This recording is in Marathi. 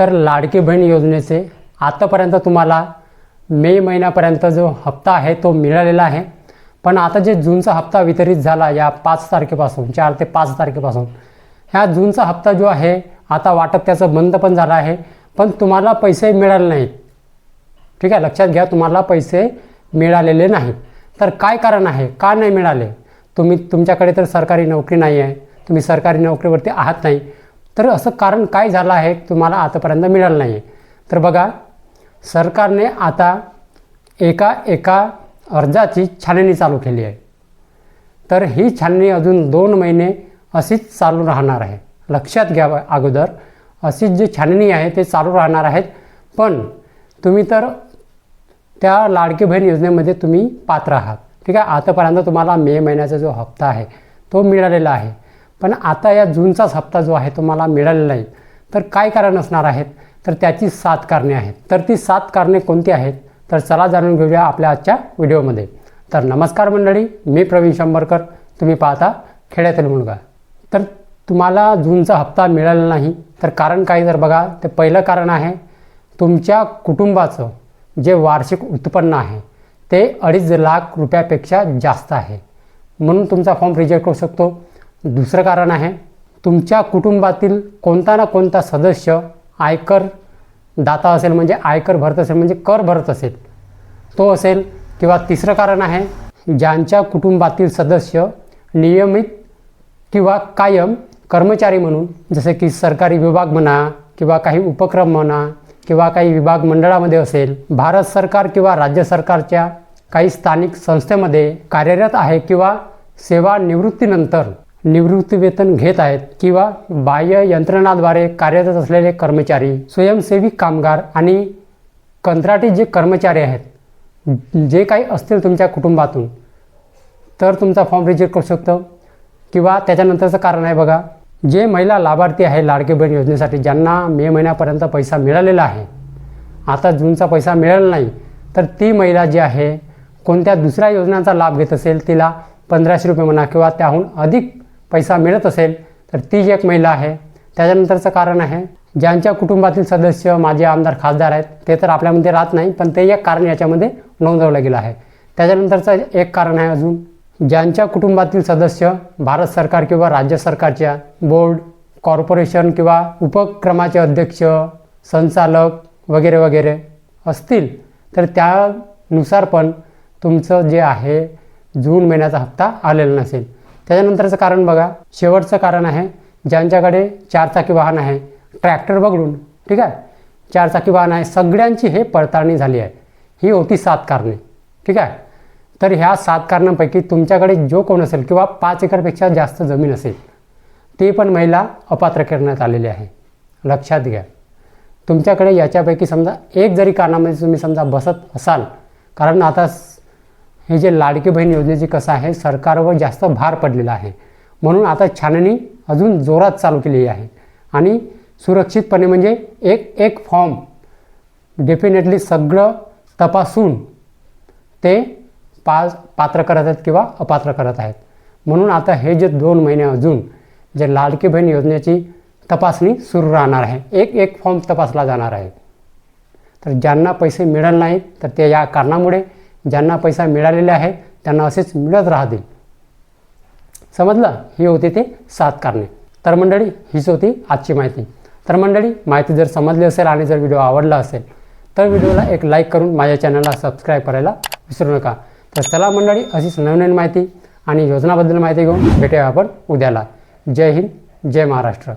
तर लाडकी बहीण योजनेचे आतापर्यंत तुम्हाला मे महिन्यापर्यंत जो हप्ता आहे तो मिळालेला आहे. पण आता जे जूनचा हप्ता वितरित झाला या पाच तारखेपासून चार ते पाच तारखेपासून ह्या जूनचा हप्ता जो आहे आता वाटप त्याचं बंद पण झालं आहे. पण तुम्हाला पैसे मिळाले नाहीत. ठीक आहे लक्षात घ्या तुम्हाला पैसे मिळालेले नाहीत. तर काय कारण आहे? का नाही मिळाले? तुम्ही तुमच्याकडे तर सरकारी नोकरी नाही आहे तुम्ही सरकारी नोकरीवरती आहात नाही. तर असं कारण काय झालं आहे तुम्हाला आतापर्यंत मिळालं नाही. तर बघा सरकारने आता एका एका अर्जाची छाननी चालू केली आहे. तर ही छाननी अजून दोन महिने अशीच चालू राहणार आहे. लक्षात घ्यावं अगोदर अशीच जी छाननी आहे ते चालू राहणार आहेत. पण तुम्ही तर त्या लाडकी बहीण योजनेमध्ये तुम्ही पात्र आहात. ठीक आहे आतापर्यंत तुम्हाला मे महिन्याचा जो हप्ता आहे तो मिळालेला आहे. पण आता या जूनचाच हप्ता जो आहे तुम्हाला मिळालेला नाही. तर काय कारण असणार आहेत? तर त्याची सात कारणे आहेत. तर ती सात कारणे कोणती आहेत? तर चला जाणून घेऊया आपल्या आजच्या व्हिडिओमध्ये. तर नमस्कार मंडळी मी प्रवीण शंभरकर. तुम्ही पाहता खेड्यातील मुलगा. तर तुम्हाला जूनचा हप्ता मिळाला नाही तर कारण काय जर बघा ते पहिलं कारण आहे तुमच्या कुटुंबाचं जे वार्षिक उत्पन्न आहे ते अडीच लाख रुपयापेक्षा जास्त आहे. म्हणून तुमचा फॉर्म रिजेक्ट होऊ शकतो. दुसरं कारण आहे तुमच्या कुटुंबातील कोणता ना कोणता सदस्य आयकर दाता असेल म्हणजे आयकर भरत असेल म्हणजे कर भरत असेल तो असेल. किंवा तिसरं कारण आहे ज्यांच्या कुटुंबातील सदस्य नियमित किंवा कायम कर्मचारी म्हणून जसे की सरकारी विभाग म्हणा किंवा काही उपक्रम म्हणा किंवा काही विभाग मंडळामध्ये असेल भारत सरकार किंवा राज्य सरकारच्या काही स्थानिक संस्थेमध्ये कार्यरत आहे किंवा सेवानिवृत्तीनंतर निवृत्तीवेतन घेत आहेत किंवा बाह्य यंत्रणाद्वारे कार्यरत असलेले कर्मचारी स्वयंसेवी कामगार आणि कंत्राटी जे कर्मचारी आहेत जे काही असतील तुमच्या कुटुंबातून तर तुमचा फॉर्म रिजेक्ट करू शकतो. किंवा त्याच्यानंतरचं कारण आहे बघा जे महिला लाभार्थी आहे लाडके बहीण योजनेसाठी ज्यांना मे महिन्यापर्यंत पैसा मिळालेला आहे आता जूनचा पैसा मिळाला नाही तर ती महिला जी आहे कोणत्या दुसऱ्या योजनांचा लाभ घेत असेल तिला पंधराशे रुपये म्हणा किंवा त्याहून अधिक पैसा मिळत असेल तर ती जी एक महिला आहे. त्याच्यानंतरचं कारण आहे ज्यांच्या कुटुंबातील सदस्य माझे आमदार खासदार आहेत ते तर आपल्यामध्ये राहत नाही पण ते एक कारण याच्यामध्ये नोंदवलं गेलं आहे. त्याच्यानंतरचं एक कारण आहे अजून ज्यांच्या कुटुंबातील सदस्य भारत सरकार किंवा राज्य सरकारच्या बोर्ड कॉर्पोरेशन किंवा उपक्रमाचे अध्यक्ष संचालक वगैरे वगैरे असतील तर त्यानुसार पण तुमचं जे आहे जून महिन्याचा हप्ता आलेला नसेल. त्याच्यानंतरचं कारण बघा. शेवटचं कारण आहे ज्यांच्याकडे चारचाकी वाहन आहे ट्रॅक्टर वगळून ठीक आहे? चारचाकी वाहन आहे सगळ्यांची हे पडताळणी झाली आहे. ही होती सात कारणे ठीक आहे? तर ह्या सात कारणांपैकी तुमच्याकडे जो कोण असेल किंवा पाच एकरपेक्षा जास्त जमीन असेल ते पण महिला अपात्र करण्यात आलेली आहे. लक्षात घ्या. तुमच्याकडे याच्यापैकी समजा एक जरी कारणामध्ये तुम्ही समजा बसत असाल कारण आता हे जे लाडकी बहीण योजनेची कसं आहे सरकारवर जास्त भार पडलेला आहे. म्हणून आता छाननी अजून जोरात चालू केलेली आहे. आणि सुरक्षितपणे म्हणजे एक एक फॉर्म डेफिनेटली सगळं तपासून ते पास पात्र करत आहेत किंवा अपात्र करत आहेत. म्हणून आता हे जे दोन महिने अजून जे लाडकी बहीण योजनेची तपासणी सुरू राहणार आहे. एक एक फॉर्म तपासला जाणार आहे. तर ज्यांना पैसे मिळाले नाहीत तर ते या कारणामुळे ज्यांना पैसा मिळालेले आहे त्यांना असेच मिळत राहतील. समजलं? ही होती ते सात कारणे. तर मंडळी हीच होती आजची माहिती. तर मंडळी माहिती जर समजली असेल आणि जर व्हिडिओ आवडला असेल तर व्हिडिओला एक लाईक करून माझ्या चॅनलला सबस्क्राईब करायला विसरू नका. तर चला मंडळी अशीच नवनवीन माहिती आणि योजनाबद्दल माहिती घेऊन भेटूया आपण उद्याला. जय हिंद जय महाराष्ट्र.